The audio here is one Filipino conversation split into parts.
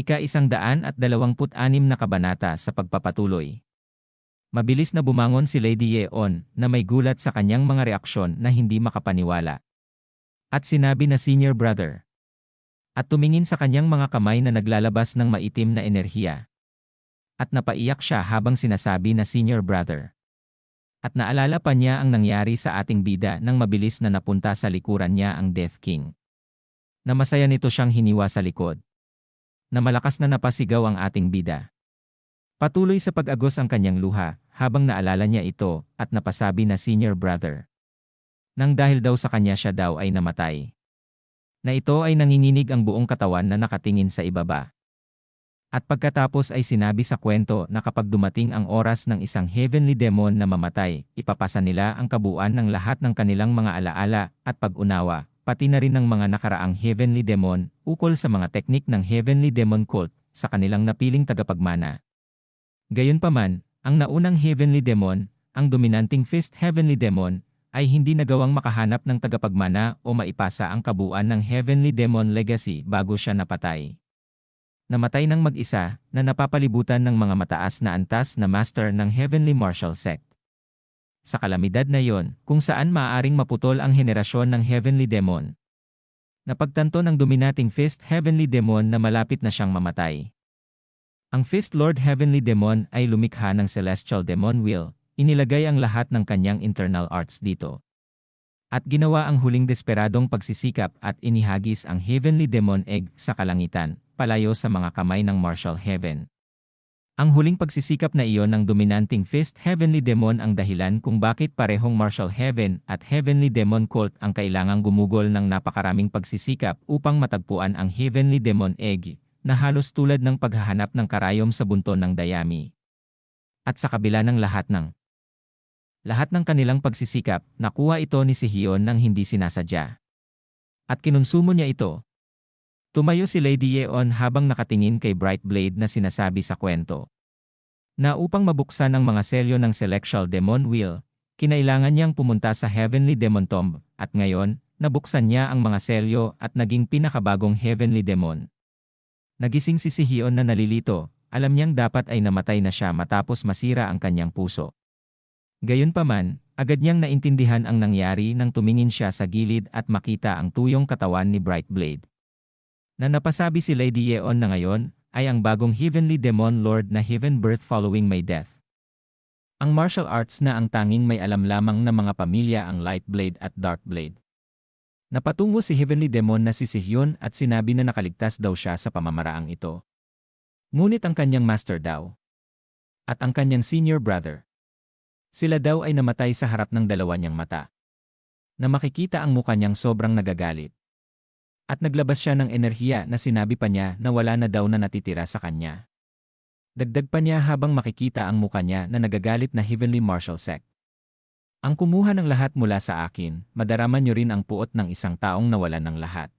Ika-isang daan at dalawamput anim na kabanata sa pagpapatuloy. Mabilis na bumangon si Lady Yeon na may gulat sa kanyang mga reaksyon na hindi makapaniwala. At sinabi na senior brother. At tumingin sa kanyang mga kamay na naglalabas ng maitim na enerhiya. At napaiyak siya habang sinasabi na senior brother. At naalala pa niya ang nangyari sa ating bida nang mabilis na napunta sa likuran niya ang Death King. Na masaya nito siyang hiniwa sa likod. Na malakas na napasigaw ang ating bida. Patuloy sa pag-agos ang kanyang luha, habang naalala niya ito, at napasabi na senior brother. Nang dahil daw sa kanya siya daw ay namatay. Na ito ay nanginginig ang buong katawan na nakatingin sa ibaba. At pagkatapos ay sinabi sa kwento na kapag dumating ang oras ng isang heavenly demon na mamatay, ipapasa nila ang kabuuan ng lahat ng kanilang mga alaala at pag-unawa, pati na rin ng mga nakaraang heavenly demon, ukol sa mga teknik ng heavenly demon cult, sa kanilang napiling tagapagmana. Gayunpaman, ang naunang heavenly demon, ang dominanting fist heavenly demon, ay hindi nagawang makahanap ng tagapagmana o maipasa ang kabuuan ng heavenly demon legacy bago siya napatay. Namatay ng mag-isa na napapalibutan ng mga mataas na antas na master ng heavenly martial sect. Sa kalamidad na yon, kung saan maaaring maputol ang henerasyon ng heavenly demon. Napagtanto ng dominating fist heavenly demon na malapit na siyang mamatay. Ang Fist Lord Heavenly Demon ay lumikha ng Celestial Demon Will, inilagay ang lahat ng kanyang internal arts dito. At ginawa ang huling desperadong pagsisikap at inihagis ang Heavenly Demon Egg sa kalangitan, palayo sa mga kamay ng Martial Heaven. Ang huling pagsisikap na iyon ng dominanting Fist Heavenly Demon ang dahilan kung bakit parehong Martial Heaven at Heavenly Demon Cult ang kailangang gumugol ng napakaraming pagsisikap upang matagpuan ang Heavenly Demon Egg, na halos tulad ng paghahanap ng karayom sa bunton ng dayami. At sa kabila ng lahat ng lahat ng kanilang pagsisikap, nakuha ito ni Sihion nang hindi sinasadya. At kinonsumo niya ito. Tumayo si Lady Yeon habang nakatingin kay Bright Blade na sinasabi sa kwento. Na upang mabuksan ang mga selyo ng Celestial Demon Wheel, kinailangan niyang pumunta sa Heavenly Demon Tomb, at ngayon, nabuksan niya ang mga selyo at naging pinakabagong Heavenly Demon. Nagising si Sihion na nalilito, alam niyang dapat ay namatay na siya matapos masira ang kanyang puso. Gayunpaman, agad niyang naintindihan ang nangyari nang tumingin siya sa gilid at makita ang tuyong katawan ni Bright Blade. Na napasabi si Lady Yeon na ngayon, ay ang bagong Heavenly Demon Lord na Heaven Birth following my death. Ang martial arts na ang tanging may alam lamang na mga pamilya ang Light Blade at Dark Blade. Napatungo si Heavenly Demon na si Sihyun at sinabi na nakaligtas daw siya sa pamamaraang ito. Ngunit ang kanyang master daw. At ang kanyang senior brother. Sila daw ay namatay sa harap ng dalawa niyang mata. Na makikita ang mukha niyang sobrang nagagalit. At naglabas siya ng enerhiya na sinabi pa niya na wala na daw na natitira sa kanya. Dagdag pa niya habang makikita ang mukha niya na nagagalit na Heavenly Martial Sect. Ang kumuha ng lahat mula sa akin, madaraman niyo rin ang puot ng isang taong nawalan ng lahat.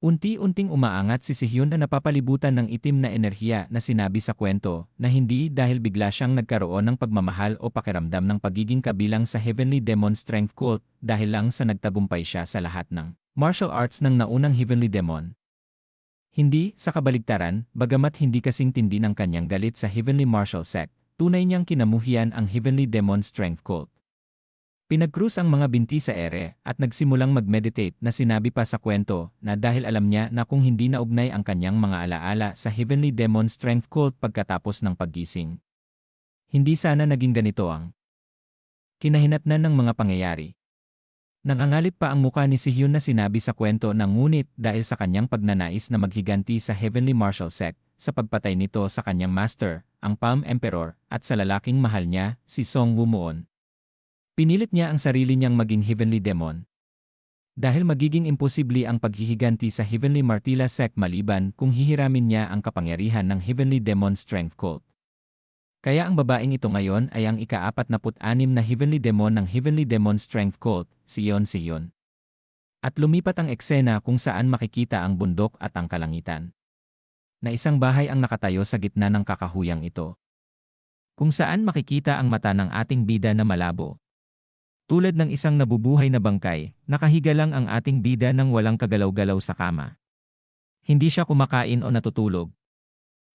Unti-unting umaangat si Sihyun na napapalibutan ng itim na enerhiya na sinabi sa kwento na hindi dahil bigla siyang nagkaroon ng pagmamahal o pakiramdam ng pagiging kabilang sa Heavenly Demon Strength Cult dahil lang sa nagtagumpay siya sa lahat ng martial arts ng naunang Heavenly Demon. Hindi, sa kabaligtaran, bagamat hindi kasing tindi ng kanyang galit sa Heavenly Martial Sect, tunay niyang kinamuhian ang Heavenly Demon Strength Cult. Pinagkrus ang mga binti sa ere at nagsimulang mag-meditate na sinabi pa sa kwento na dahil alam niya na kung hindi naugnay ang kanyang mga alaala sa Heavenly Demon Strength Cult pagkatapos ng paggising. Hindi sana naging ganito ang kinahinatnan ng mga pangyayari. Nangangalit pa ang muka ni Sihyun na sinabi sa kwento na ngunit dahil sa kanyang pagnanais na maghiganti sa Heavenly Martial Sect sa pagpatay nito sa kanyang master, ang Palm Emperor, at sa lalaking mahal niya, si Song Wumuon, Pinilit niya ang sarili niyang maging heavenly demon. Dahil magiging imposible ang paghihiganti sa Heavenly Martila Sect maliban kung hihiramin niya ang kapangyarihan ng Heavenly Demon Strength Cult. Kaya ang babaeng ito ngayon ay ang ika-46 na Heavenly Demon ng Heavenly Demon Strength Cult, Sion Sion. At lumipat ang eksena kung saan makikita ang bundok at ang kalangitan. Na isang bahay ang nakatayo sa gitna ng kakahuyang ito. Kung saan makikita ang mata ng ating bida na malabo, tulad ng isang nabubuhay na bangkay, nakahiga lang ang ating bida nang walang kagalaw-galaw sa kama. Hindi siya kumakain o natutulog,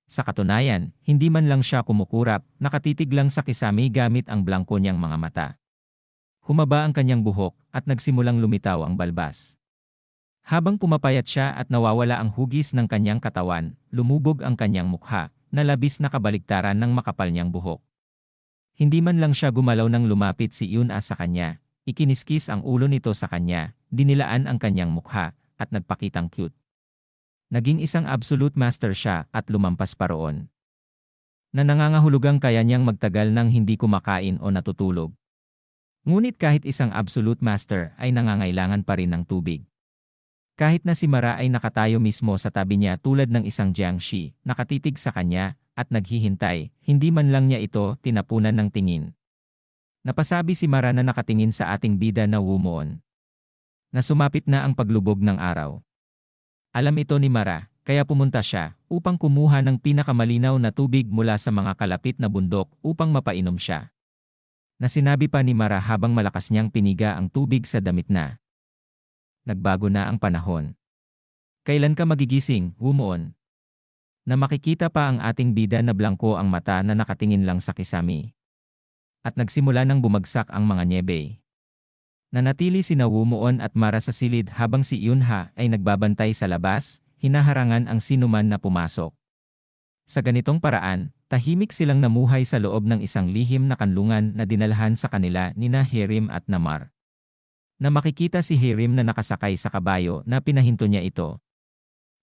Sa katunayan, hindi man lang siya kumukurap, nakatitig lang sa kisame gamit ang blangko niyang mga mata. Humaba ang kanyang buhok at nagsimulang lumitaw ang balbas. Habang pumapayat siya at nawawala ang hugis ng kanyang katawan, lumubog ang kanyang mukha, na labis na kabaliktaran ng makapal niyang buhok. Hindi man lang siya gumalaw nang lumapit si Yuna sa kanya, ikiniskis ang ulo nito sa kanya, dinilaan ang kanyang mukha, at nagpakitang cute. Naging isang absolute master siya at lumampas pa roon. Na nangangahulugang kaya niyang magtagal nang hindi kumakain o natutulog. Ngunit kahit isang absolute master ay nangangailangan pa rin ng tubig. Kahit na si Mara ay nakatayo mismo sa tabi niya tulad ng isang Jiangxi, nakatitig sa kanya, at naghihintay, hindi man lang niya ito tinapunan ng tingin. Napasabi si Mara na nakatingin sa ating bida na Wumoon. Na sumapit na ang paglubog ng araw. Alam ito ni Mara, kaya pumunta siya upang kumuha ng pinakamalinaw na tubig mula sa mga kalapit na bundok upang mapainom siya na sinabi pa ni Mara habang malakas niyang piniga ang tubig sa damit na. Nagbago na ang panahon. Kailan ka magigising, Wumoon? Na makikita pa ang ating bida na blangko ang mata na nakatingin lang sa kisami. At nagsimula nang bumagsak ang mga nyebe. Nanatili si Wumoon at Mara sa silid habang si Yunha ay nagbabantay sa labas, hinaharangan ang sinuman na pumasok. Sa ganitong paraan, tahimik silang namuhay sa loob ng isang lihim na kanlungan na dinalhan sa kanila ni na at Namar. Na makikita si Hirim na nakasakay sa kabayo na pinahinto niya ito.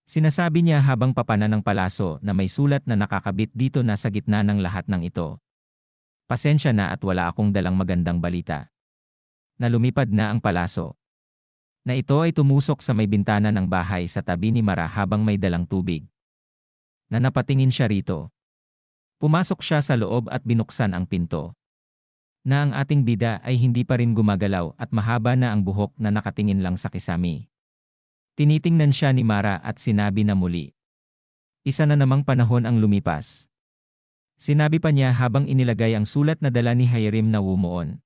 Sinasabi niya habang papana ng palaso na may sulat na nakakabit dito na sa gitna ng lahat ng ito. Pasensya na at wala akong dalang magandang balita. Na lumipad na ang palaso. Na ito ay tumusok sa may bintana ng bahay sa tabi ni Mara habang may dalang tubig na napatingin siya rito. Pumasok siya sa loob at binuksan ang pinto. Na ang ating bida ay hindi pa rin gumagalaw at mahaba na ang buhok na nakatingin lang sa kisami. Tinitingnan siya ni Mara at sinabi na muli. Isa na namang panahon ang lumipas. Sinabi pa niya habang inilagay ang sulat na dala ni Hiram na wumuon.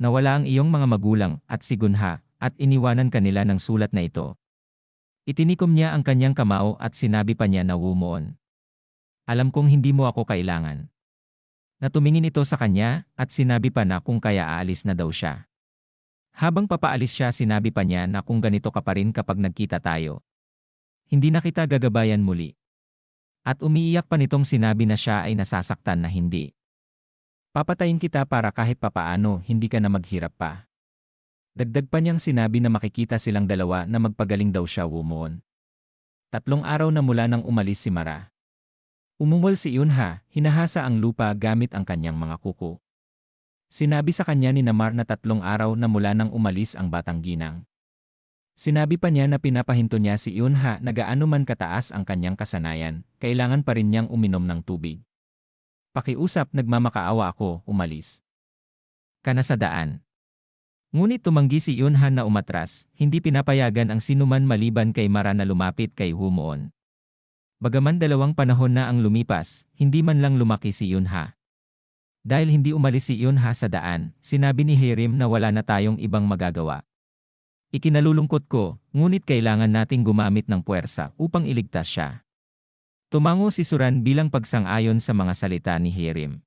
Nawala ang iyong mga magulang at sigunha at iniwanan kanila ng sulat na ito. Itinikom niya ang kanyang kamao at sinabi pa niya na wumuon. Alam kong hindi mo ako kailangan. Natumingin ito sa kanya at sinabi pa na kung kaya aalis na daw siya. Habang papaalis siya sinabi pa niya na kung ganito ka pa rin kapag nagkita tayo. Hindi na kita gagabayan muli. At umiiyak pa nitong sinabi na siya ay nasasaktan na hindi. Papatayin kita para kahit papaano hindi ka na maghirap pa. Dagdag pa niyang sinabi na makikita silang dalawa na magpagaling daw siya Wumon. Tatlong araw na mula nang umalis si Mara. Umungol si Yunha, hinahasa ang lupa gamit ang kanyang mga kuko. Sinabi sa kanya ni Namar na tatlong araw na mula nang umalis ang batang ginang. Sinabi pa niya na pinapahinto niya si Yunha na gaano man kataas ang kanyang kasanayan, kailangan pa rin niyang uminom ng tubig. Pakiusap nagmamakaawa ako, umalis. Kana. Ngunit tumanggi si Yunhan na umatras, hindi pinapayagan ang sinuman maliban kay Mara na lumapit kay Humoon. Bagaman dalawang panahon na ang lumipas, hindi man lang lumaki si Yunha. Dahil hindi umalis si Yunha sa daan, sinabi ni Hirim na wala na tayong ibang magagawa. Ikinalulungkot ko, ngunit kailangan nating gumamit ng puwersa upang iligtas siya. Tumango si Suran bilang pagsang-ayon sa mga salita ni Hirim.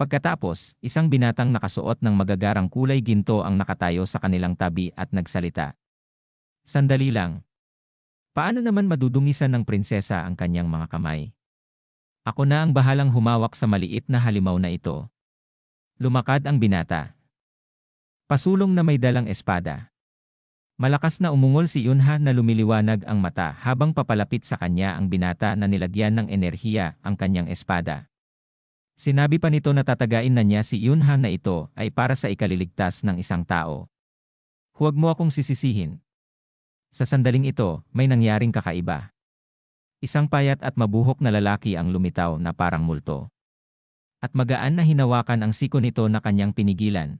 Pagkatapos, isang binatang nakasuot ng magagarang kulay ginto ang nakatayo sa kanilang tabi at nagsalita. Sandali lang. Paano naman madudungisan ng prinsesa ang kanyang mga kamay? Ako na ang bahalang humawak sa maliit na halimaw na ito. Lumakad ang binata. Pasulong na may dalang espada. Malakas na umungol si Yunha na lumiliwanag ang mata habang papalapit sa kanya ang binata na nilagyan ng enerhiya ang kanyang espada. Sinabi pa nito na tatagain na niya si Yunha na ito ay para sa ikaliligtas ng isang tao. Huwag mo akong sisisihin. Sa sandaling ito, may nangyaring kakaiba. Isang payat at mabuhok na lalaki ang lumitaw na parang multo. At magaan na hinawakan ang siko nito na kanyang pinigilan.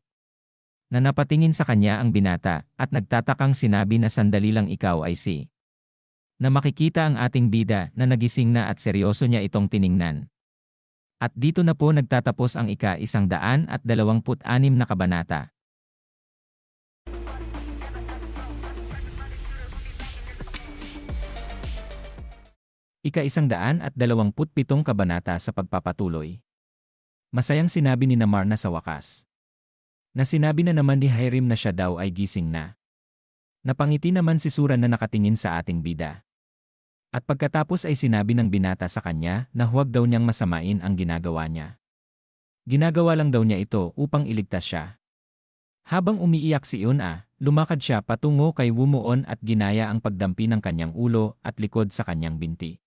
Na napatingin sa kanya ang binata at nagtatakang sinabi na sandali lang ikaw ay si. Na makikita ang ating bida na nagising na at seryoso niya itong tiningnan. At dito na po nagtatapos ang ika-isang daan at dalawamput anim na kabanata. Ika-isang daan at dalawamput pitong kabanata sa pagpapatuloy. Masayang sinabi ni Namar na sa wakas. Na sinabi na naman ni Hiram na siya daw ay gising na. Napangiti naman si Suran na nakatingin sa ating bida. At pagkatapos ay sinabi ng binata sa kanya na huwag daw niyang masamain ang ginagawa niya. Ginagawa lang daw niya ito upang iligtas siya. Habang umiiyak si Yuna, lumakad siya patungo kay Wumuon at ginaya ang pagdampi ng kanyang ulo at likod sa kanyang binti.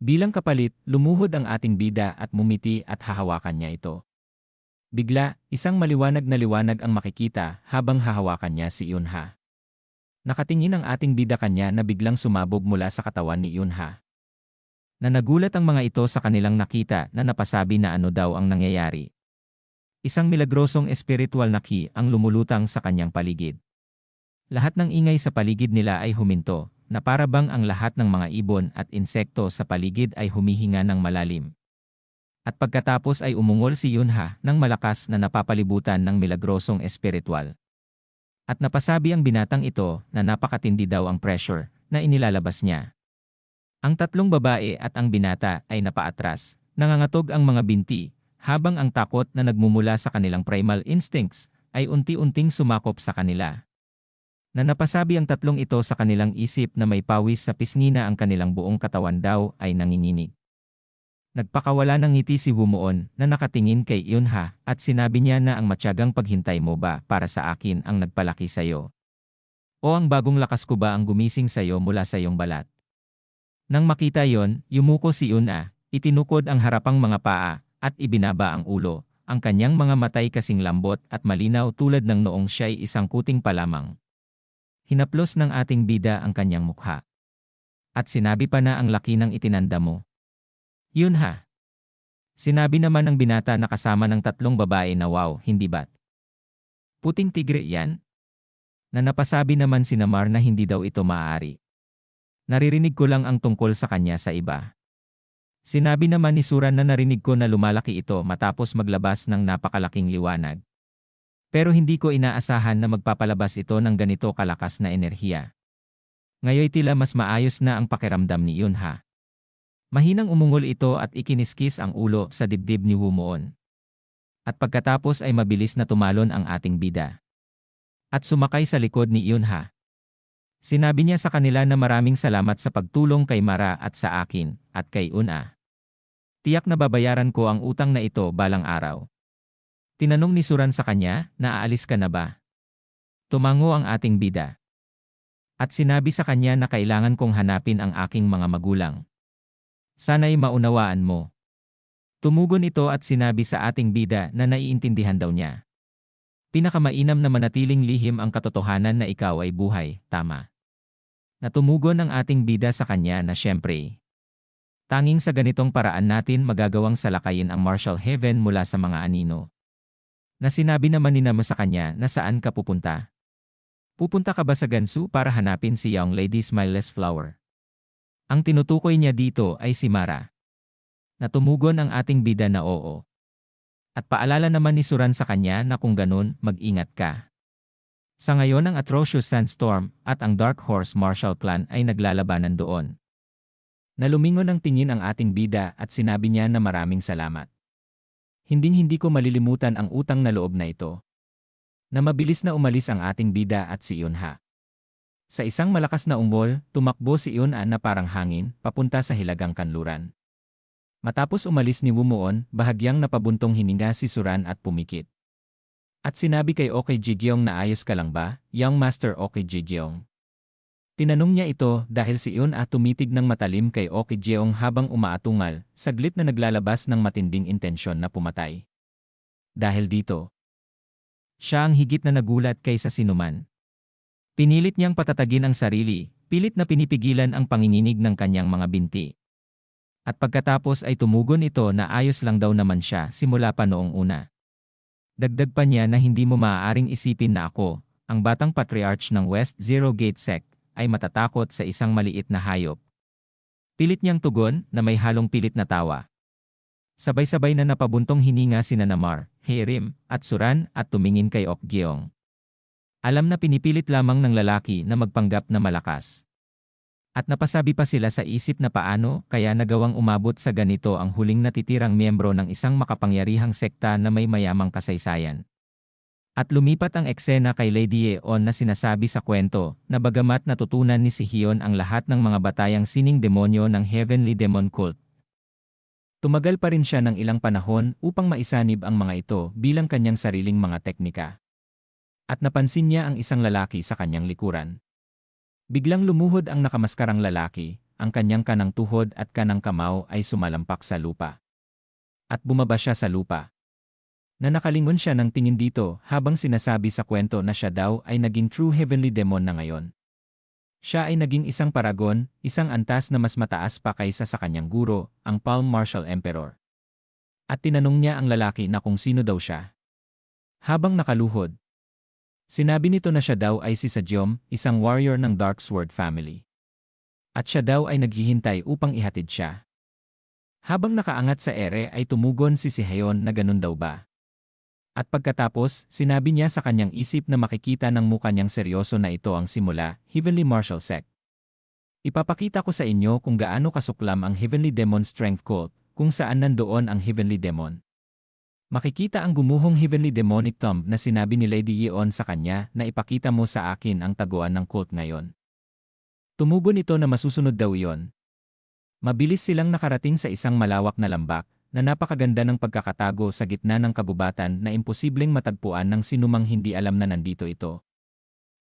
Bilang kapalit, lumuhod ang ating bida at mumiti at hahawakan niya ito. Bigla, isang maliwanag na liwanag ang makikita habang hahawakan niya si Yunha. Nakatingin ang ating bida kanya na biglang sumabog mula sa katawan ni Yunha. Na nagulat ang mga ito sa kanilang nakita na napasabi na ano daw ang nangyayari. Isang milagrosong espiritual na ki ang lumulutang sa kanyang paligid. Lahat ng ingay sa paligid nila ay huminto, na para bang ang lahat ng mga ibon at insekto sa paligid ay humihinga ng malalim. At pagkatapos ay umungol si Yunha ng malakas na napapalibutan ng milagrosong espiritual. At napasabi ang binatang ito na napakatindi daw ang pressure na inilalabas niya. Ang tatlong babae at ang binata ay napaatras, nangangatog ang mga binti, habang ang takot na nagmumula sa kanilang primal instincts ay unti-unting sumakop sa kanila. Na napasabi ang tatlong ito sa kanilang isip na may pawis sa pisngi na ang kanilang buong katawan daw ay nanginginig. Nagpakawala ng ngiti si Wumuon na nakatingin kay Yunha at sinabi niya na ang matyagang paghintay mo ba para sa akin ang nagpalaki sa iyo? O ang bagong lakas ko ba ang gumising sa iyo mula sa iyong balat? Nang makita yon, yumuko si Una, itinukod ang harapang mga paa, at ibinaba ang ulo, ang kanyang mga matay kasing lambot at malinaw tulad ng noong siya'y isang kuting pa lamang. Hinaplos ng ating bida ang kanyang mukha. At sinabi pa na ang laki ng itinanda mo. Yun ha. Sinabi naman ng binata na kasama ng tatlong babae na wow, hindi bat? Puting tigre yan? Na napasabi naman si Namar na hindi daw ito maaari. Naririnig ko lang ang tungkol sa kanya sa iba. Sinabi naman ni Suran na narinig ko na lumalaki ito matapos maglabas ng napakalaking liwanag. Pero hindi ko inaasahan na magpapalabas ito ng ganito kalakas na enerhiya. Ngayon tila mas maayos na ang pakiramdam ni Yunha. Mahinang umungol ito at ikiniskis ang ulo sa dibdib ni Wumuon. At pagkatapos ay mabilis na tumalon ang ating bida. At sumakay sa likod ni Yunha. Sinabi niya sa kanila na maraming salamat sa pagtulong kay Mara at sa akin, at kay Una. Tiyak na babayaran ko ang utang na ito balang araw. Tinanong ni Suran sa kanya, naaalis ka na ba? Tumango ang ating bida. At sinabi sa kanya na kailangan kong hanapin ang aking mga magulang. Sana'y maunawaan mo. Tumugon ito at sinabi sa ating bida na naiintindihan daw niya. Pinakamainam na manatiling lihim ang katotohanan na ikaw ay buhay, tama. Natumugon ang ating bida sa kanya na siyempre. Tanging sa ganitong paraan natin magagawang salakayin ang Marshall Heaven mula sa mga anino. Na sinabi naman ni Namo sa kanya na saan ka pupunta. Pupunta ka ba sa Gansu para hanapin si Young Lady Smileless Flower? Ang tinutukoy niya dito ay si Mara. Natumugon ang ating bida na oo. At paalala naman ni Suran sa kanya na kung ganun, mag-ingat ka. Sa ngayon ang Atrocious Sandstorm at ang Dark Horse Marshall Clan ay naglalabanan doon. Nalumingon ang tingin ang ating bida at sinabi niya na maraming salamat. Hinding-hindi ko malilimutan ang utang na loob na ito. Na mabilis na umalis ang ating bida at si Yunha. Sa isang malakas na ungol, tumakbo si Yunha na parang hangin, papunta sa hilagang kanluran. Matapos umalis ni Wumuon, bahagyang napabuntong hininga si Suran at pumikit. At sinabi kay Okay Jigyong na ayos ka lang ba, young master Okay Jigyong. Tinanong niya ito dahil si Yun at tumitig ng matalim kay Okay Jeong habang umaatungal, saglit na naglalabas ng matinding intensyon na pumatay. Dahil dito, siya ang higit na nagulat kaysa sinuman. Pinilit niyang patatagin ang sarili, pilit na pinipigilan ang panginginig ng kanyang mga binti. At pagkatapos ay tumugon ito na ayos lang daw naman siya simula pa noong una. Dagdag pa niya na hindi mo maaaring isipin na ako, ang batang patriarch ng West Zero Gate Sect, ay matatakot sa isang maliit na hayop. Pilit niyang tugon na may halong pilit na tawa. Sabay-sabay na napabuntong hininga si Nanamar, Hirim, at Suran at tumingin kay Okgyong. Alam na pinipilit lamang ng lalaki na magpanggap na malakas. At napasabi pa sila sa isip na paano kaya nagawang umabot sa ganito ang huling natitirang miyembro ng isang makapangyarihang sekta na may mayamang kasaysayan. At lumipat ang eksena kay Lady Yeon na sinasabi sa kwento na bagamat natutunan ni si Hyun ang lahat ng mga batayang sining demonyo ng Heavenly Demon Cult. Tumagal pa rin siya ng ilang panahon upang maisanib ang mga ito bilang kanyang sariling mga teknika. At napansin niya ang isang lalaki sa kanyang likuran. Biglang lumuhod ang nakamaskarang lalaki, ang kanyang kanang tuhod at kanang kamao ay sumalampak sa lupa. At bumaba siya sa lupa na nakalingon siya ng tingin dito habang sinasabi sa kwento na siya daw ay naging true heavenly demon na ngayon. Siya ay naging isang paragon, isang antas na mas mataas pa kaysa sa kanyang guro, ang Palm Martial Emperor. At tinanong niya ang lalaki na kung sino daw siya. Habang nakaluhod, sinabi nito na siya daw ay si Sajom, isang warrior ng Dark Sword family. At siya daw ay naghihintay upang ihatid siya. Habang nakaangat sa ere ay tumugon si Sihayon na ganun daw ba. At pagkatapos, sinabi niya sa kanyang isip na makikita ng mukha niyang seryoso na ito ang simula, Heavenly Martial Sect. Ipapakita ko sa inyo kung gaano kasuklam ang Heavenly Demon Strength Cult, kung saan nandoon ang Heavenly Demon. Makikita ang gumuhong Heavenly Demonic Tomb na sinabi ni Lady Yeon sa kanya na ipakita mo sa akin ang taguan ng cult ngayon. Tumugon ito na masusunod daw iyon. Mabilis silang nakarating sa isang malawak na lambak, na napakaganda ng pagkakatago sa gitna ng kabubatan na imposibleng matagpuan ng sinumang hindi alam na nandito ito.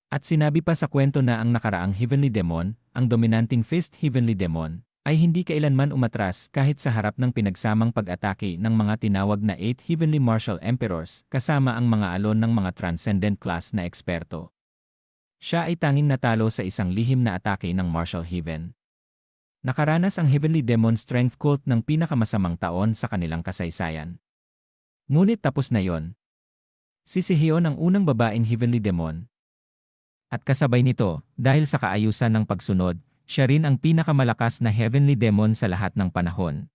At sinabi pa sa kwento na ang nakaraang Heavenly Demon, ang dominanting Fist Heavenly Demon, ay hindi kailanman umatras kahit sa harap ng pinagsamang pag-atake ng mga tinawag na Eight Heavenly Martial Emperors kasama ang mga alon ng mga transcendent class na eksperto. Siya ay tanging natalo sa isang lihim na atake ng Martial Heaven. Nakaranas ang Heavenly Demon Strength Cult ng pinakamasamang taon sa kanilang kasaysayan. Ngunit tapos na yon. Si Siheon ang unang babaeng Heavenly Demon. At kasabay nito, dahil sa kaayusan ng pagsunod, siya rin ang pinakamalakas na Heavenly Demon sa lahat ng panahon.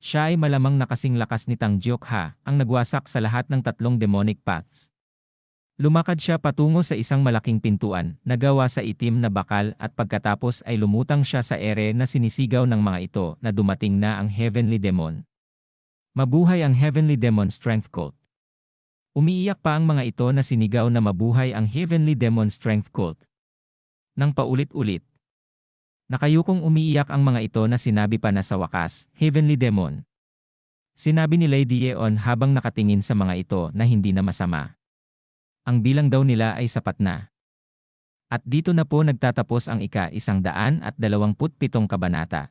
Siya ay malamang nakasing lakas ni Tang Jiokha, ang nagwasak sa lahat ng tatlong demonic paths. Lumakad siya patungo sa isang malaking pintuan na gawa sa itim na bakal at pagkatapos ay lumutang siya sa ere na sinisigaw ng mga ito na dumating na ang Heavenly Demon. Mabuhay ang Heavenly Demon Strength Cult. Umiiyak pa ang mga ito na sinigaw na mabuhay ang Heavenly Demon Strength Cult. Nang paulit-ulit. Nakayukong umiiyak ang mga ito na sinabi pa na sa wakas, Heavenly Demon. Sinabi ni Lady Yeon habang nakatingin sa mga ito na hindi na masama ang bilang daw nila ay sapat na. At dito na po nagtatapos ang ika isang daan at dalawamput pitong kabanata.